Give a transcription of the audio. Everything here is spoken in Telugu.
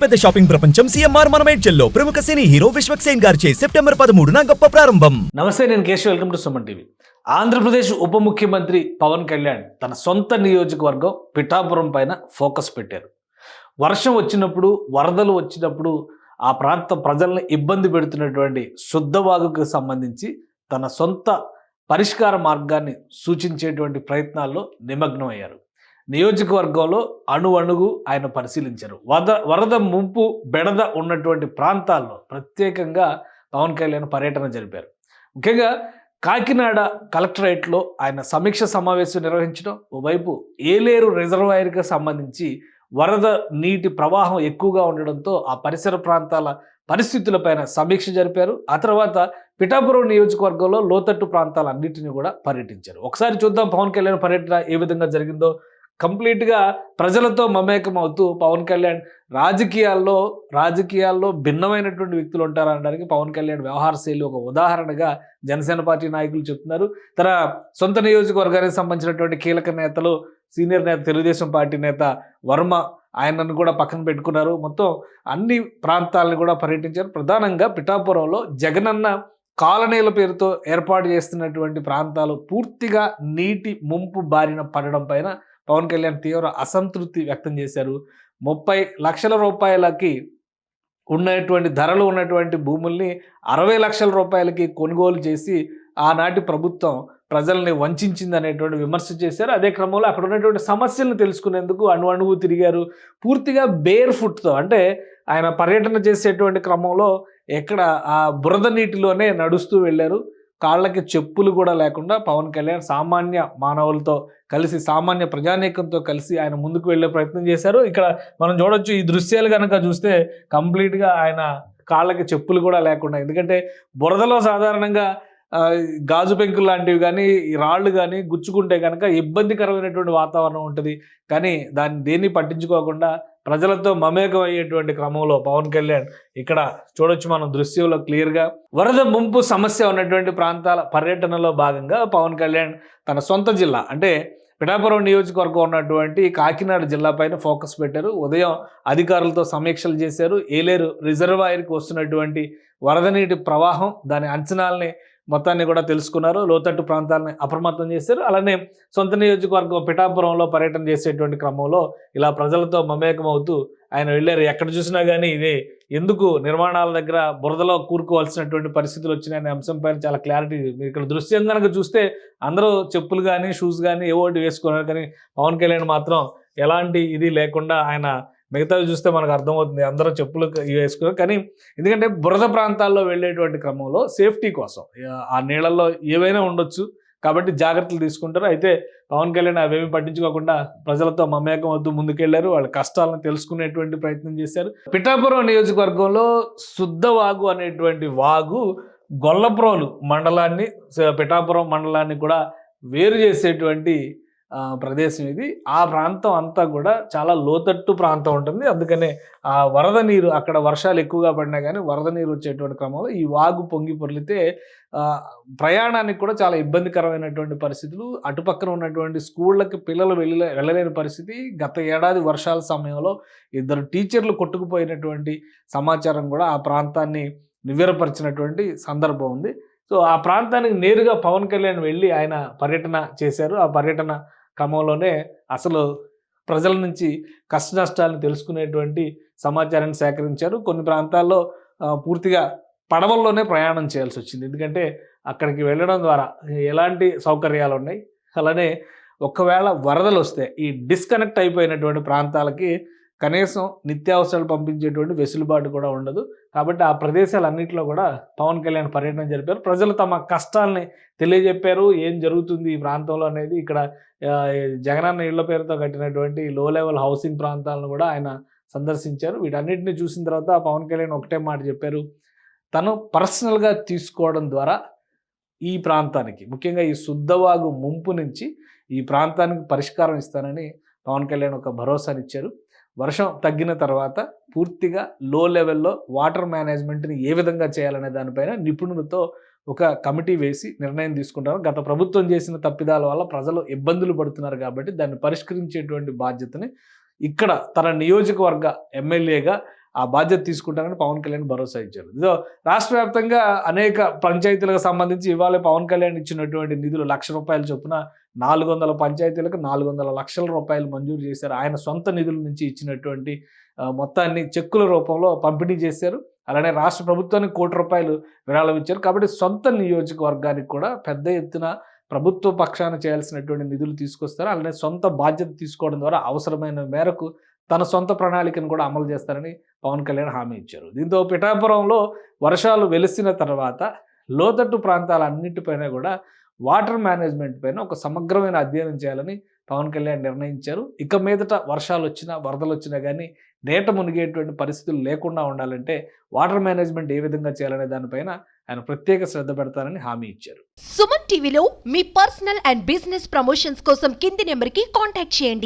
పెద్ద షాపింగ్ ప్రపంచం సిఎంఆర్ మనమేడ్చల్లో ప్రముఖ సినీ హీరో విశ్వక్ సేన్ గారిచే సెప్టెంబర్ పదమూడున గొప్ప ప్రారంభం. నమస్తే నేను Keshav. Welcome to Suman TV. Andhra Pradesh ఉప ముఖ్యమంత్రి పవన్ కళ్యాణ్ తన సొంత నియోజకవర్గం పిఠాపురం పైన ఫోకస్ పెట్టారు. వర్షం వచ్చినప్పుడు వరదలు వచ్చినప్పుడు ఆ ప్రాంత ప్రజల్ని ఇబ్బంది పెడుతున్నటువంటి శుద్ధవాగుకు సంబంధించి తన సొంత పరిష్కార మార్గాన్ని సూచించేటువంటి ప్రయత్నాల్లో నిమగ్నం అయ్యారు నియోజకవర్గంలో అణు అణుగు ఆయన పరిశీలించారు. వరద వరద ముంపు బెడద ఉన్నటువంటి ప్రాంతాల్లో ప్రత్యేకంగా పవన్ కళ్యాణ్ పర్యటన జరిపారు. ముఖ్యంగా కాకినాడ కలెక్టరేట్లో ఆయన సమీక్ష సమావేశం నిర్వహించడం ఓవైపు ఏలేరు రిజర్వాయర్కి సంబంధించి వరద నీటి ప్రవాహం ఎక్కువగా ఉండడంతో ఆ పరిసర ప్రాంతాల పరిస్థితులపైన సమీక్ష జరిపారు. ఆ తర్వాత పిఠాపురం నియోజకవర్గంలో లోతట్టు ప్రాంతాలన్నింటినీ కూడా పర్యటించారు. ఒకసారి చూద్దాం పవన్ కళ్యాణ్ పర్యటన ఏ విధంగా జరిగిందో. కంప్లీట్గా ప్రజలతో మమేకం అవుతూ పవన్ కళ్యాణ్ రాజకీయాల్లో రాజకీయాల్లో భిన్నమైనటువంటి వ్యక్తులు ఉంటారనడానికి పవన్ కళ్యాణ్ వ్యవహార శైలి ఒక ఉదాహరణగా జనసేన పార్టీ నాయకులు చెప్తున్నారు. తన సొంత నియోజకవర్గానికి సంబంధించినటువంటి కీలక నేతలు సీనియర్ నేత తెలుగుదేశం పార్టీ నేత వర్మ ఆయనను కూడా పక్కన పెట్టుకున్నారు. మొత్తం అన్ని ప్రాంతాలను కూడా పర్యటించారు. ప్రధానంగా పిఠాపురంలో జగనన్న కాలనీల పేరుతో ఏర్పాటు చేస్తున్నటువంటి ప్రాంతాలు పూర్తిగా నీటి ముంపు బారిన పడడం పైన పవన్ కళ్యాణ్ తీవ్ర అసంతృప్తి వ్యక్తం చేశారు. ముప్పై లక్షల రూపాయలకి ఉన్నటువంటి ధరలు ఉన్నటువంటి భూముల్ని అరవై లక్షల రూపాయలకి కొనుగోలు చేసి ఆనాటి ప్రభుత్వం ప్రజల్ని వంచింది అనేటువంటి విమర్శ చేశారు. అదే క్రమంలో అక్కడ ఉన్నటువంటి సమస్యలను తెలుసుకునేందుకు అణు అణువు తిరిగారు. పూర్తిగా బేర్ ఫుట్తో అంటే ఆయన పర్యటన చేసేటువంటి క్రమంలో ఎక్కడ ఆ బురద నీటిలోనే నడుస్తూ వెళ్ళారు. కాళ్ళకి చెప్పులు కూడా లేకుండా పవన్ కళ్యాణ్ సామాన్య మానవులతో కలిసి సామాన్య ప్రజానీకంతో కలిసి ఆయన ముందుకు వెళ్ళే ప్రయత్నం చేశారు. ఇక్కడ మనం చూడొచ్చు ఈ దృశ్యాలు కనుక చూస్తే కంప్లీట్గా ఆయన కాళ్ళకి చెప్పులు కూడా లేకుండా ఎందుకంటే బురదలో సాధారణంగా గాజు పెంకులు లాంటివి కానీ ఈ రాళ్ళు కానీ గుచ్చుకుంటే కనుక ఇబ్బందికరమైనటువంటి వాతావరణం ఉంటుంది. కానీ దాన్ని దేన్ని పట్టించుకోకుండా ప్రజలతో మమేకం అయ్యేటువంటి క్రమంలో పవన్ కళ్యాణ్ ఇక్కడ చూడొచ్చు మనం దృశ్యంలో క్లియర్గా. వరద ముంపు సమస్య ఉన్నటువంటి ప్రాంతాల పర్యటనలో భాగంగా పవన్ కళ్యాణ్ తన సొంత జిల్లా అంటే పిఠాపురం నియోజకవర్గం ఉన్నటువంటి కాకినాడ జిల్లా పైన ఫోకస్ పెట్టారు. ఉదయం అధికారులతో సమీక్షలు చేశారు. ఏలేరు రిజర్వాయర్కి వస్తున్నటువంటి వరద నీటి ప్రవాహం దాని అంచనాలని మొత్తాన్ని కూడా తెలుసుకున్నారు. లోతట్టు ప్రాంతాలను అప్రమత్తం చేశారు. అలానే సొంత నియోజకవర్గం పిఠాపురంలో పర్యటన చేసేటువంటి క్రమంలో ఇలా ప్రజలతో మమేకం అవుతూ ఆయన వెళ్ళారు. ఎక్కడ చూసినా కానీ ఇది ఎందుకు నిర్మాణాల దగ్గర బురదలో కూరుకోవాల్సినటువంటి పరిస్థితులు వచ్చినాయనే అంశం పైన చాలా క్లారిటీ మీరు ఇక్కడ దృశ్యం కనుక చూస్తే అందరూ చెప్పులు కానీ షూస్ కానీ ఏవో వేసుకున్నారు కానీ పవన్ కళ్యాణ్ మాత్రం ఎలాంటి ఇది లేకుండా ఆయన మిగతావి చూస్తే మనకు అర్థమవుతుంది. అందరూ చెప్పులు ఇవి వేసుకున్నారు కానీ ఎందుకంటే బురద ప్రాంతాల్లో వెళ్ళేటువంటి క్రమంలో సేఫ్టీ కోసం ఆ నీళ్ళల్లో ఏవైనా ఉండొచ్చు. కాబట్టి జాగ్రత్తలు తీసుకుంటారు. అయితే పవన్ కళ్యాణ్ అవేమి పట్టించుకోకుండా ప్రజలతో మమేకం వద్దు ముందుకెళ్ళారు. వాళ్ళ కష్టాలను తెలుసుకునేటువంటి ప్రయత్నం చేశారు. పిఠాపురం నియోజకవర్గంలో శుద్ధ వాగు అనేటువంటి వాగు గొల్లప్రోలు మండలాన్ని పిఠాపురం మండలాన్ని కూడా వేరు చేసేటువంటి ప్రదేశం ఇది. ఆ ప్రాంతం అంతా కూడా చాలా లోతట్టు ప్రాంతం ఉంటుంది. అందుకనే ఆ వరద నీరు అక్కడ వర్షాలు ఎక్కువగా పడినా కానీ వరద నీరు వచ్చేటువంటి క్రమంలో ఈ వాగు పొంగి పొర్లితే ప్రయాణానికి కూడా చాలా ఇబ్బందికరమైనటువంటి పరిస్థితులు. అటుపక్కన ఉన్నటువంటి స్కూళ్ళకి పిల్లలు వెళ్ళి వెళ్ళలేని పరిస్థితి. గత ఏడాది వర్షాల సమయంలో ఇద్దరు టీచర్లు కొట్టుకుపోయినటువంటి సమాచారం కూడా ఆ ప్రాంతాన్ని నివ్వెరపరిచినటువంటి సందర్భం ఉంది. సో ఆ ప్రాంతానికి నేరుగా పవన్ కళ్యాణ్ వెళ్ళి ఆయన పర్యటన చేశారు. ఆ పర్యటన క్రమంలోనే అసలు ప్రజల నుంచి కష్ట నష్టాలను తెలుసుకునేటువంటి సమాచారాన్ని సేకరించారు. కొన్ని ప్రాంతాల్లో పూర్తిగా పడవల్లోనే ప్రయాణం చేయాల్సి వచ్చింది. ఎందుకంటే అక్కడికి వెళ్ళడం ద్వారా ఎలాంటి సౌకర్యాలు ఉన్నాయి? అలానే ఒకవేళ వరదలు వస్తే ఈ డిస్కనెక్ట్ అయిపోయినటువంటి ప్రాంతాలకి కనీసం నిత్యావసరాలు పంపించేటువంటి వెసులుబాటు కూడా ఉండదు. కాబట్టి ఆ ప్రదేశాలన్నింటిలో కూడా పవన్ కళ్యాణ్ పర్యటన జరిపారు. ప్రజలు తమ కష్టాలని తెలియజెప్పారు. ఏం జరుగుతుంది ఈ ప్రాంతంలో అనేది ఇక్కడ జగనన్న ఇళ్ళ పేరుతో కట్టినటువంటి లో లెవెల్ హౌసింగ్ ప్రాంతాలను కూడా ఆయన సందర్శించారు. వీటన్నిటిని చూసిన తర్వాత పవన్ కళ్యాణ్ ఒకటే మాట చెప్పారు. తను పర్సనల్గా తీసుకోవడం ద్వారా ఈ ప్రాంతానికి ముఖ్యంగా ఈ శుద్ధవాగు ముంపు నుంచి ఈ ప్రాంతానికి పరిష్కారం ఇస్తానని పవన్ కళ్యాణ్ ఒక భరోసానిచ్చారు. వర్షం తగ్గిన తర్వాత పూర్తిగా లో లెవెల్లో వాటర్ మేనేజ్మెంట్ని ఏ విధంగా చేయాలనే దానిపైన నిపుణులతో ఒక కమిటీ వేసి నిర్ణయం తీసుకుంటారు. గత ప్రభుత్వం చేసిన తప్పిదాల వల్ల ప్రజలు ఇబ్బందులు పడుతున్నారు కాబట్టి దాన్ని పరిష్కరించేటువంటి బాధ్యతని ఇక్కడ తన నియోజకవర్గ ఎమ్మెల్యేగా ఆ బాధ్యత తీసుకుంటారని పవన్ కళ్యాణ్ భరోసా ఇచ్చారు. ఇదో రాష్ట్ర వ్యాప్తంగా అనేక పంచాయతీలకు సంబంధించి ఇవాళ పవన్ కళ్యాణ్ ఇచ్చినటువంటి నిధులు లక్ష రూపాయల చొప్పున నాలుగు వందల పంచాయతీలకు నాలుగు వందల లక్షల రూపాయలు మంజూరు చేశారు. ఆయన సొంత నిధుల నుంచి ఇచ్చినటువంటి మొత్తాన్ని చెక్కుల రూపంలో పంపిణీ చేశారు. అలానే రాష్ట్ర ప్రభుత్వానికి కోటి రూపాయలు విరాళం ఇచ్చారు. కాబట్టి సొంత నియోజకవర్గానికి కూడా పెద్ద ఎత్తున ప్రభుత్వ పక్షాన చేయాల్సినటువంటి నిధులు తీసుకొస్తారు. అలానే సొంత బాధ్యత తీసుకోవడం ద్వారా అవసరమైన మేరకు తన సొంత ప్రణాళికను కూడా అమలు చేస్తారని పవన్ కళ్యాణ్ హామీ ఇచ్చారు. దీంతో పిఠాపురంలో వర్షాలు వెలిసిన తర్వాత లోతట్టు ప్రాంతాలన్నింటిపైన కూడా వాటర్ మేనేజ్మెంట్ పైన ఒక సమగ్రమైన అధ్యయనం చేయాలని పవన్ కళ్యాణ్ నిర్ణయించారు. ఇక మీదట వర్షాలు వచ్చినా వరదలు వచ్చినా కానీ నేట మునిగేటువంటి పరిస్థితులు లేకుండా ఉండాలంటే వాటర్ మేనేజ్మెంట్ ఏ విధంగా చేయాలనే దానిపైన ఆయన ప్రత్యేక శ్రద్ధ పెడతారని హామీ ఇచ్చారు. సుమన్ టీవీలో మీ పర్సనల్ అండ్ బిజినెస్ ప్రమోషన్స్ కోసం కింది నెంబర్కి కాంటాక్ట్ చేయండి.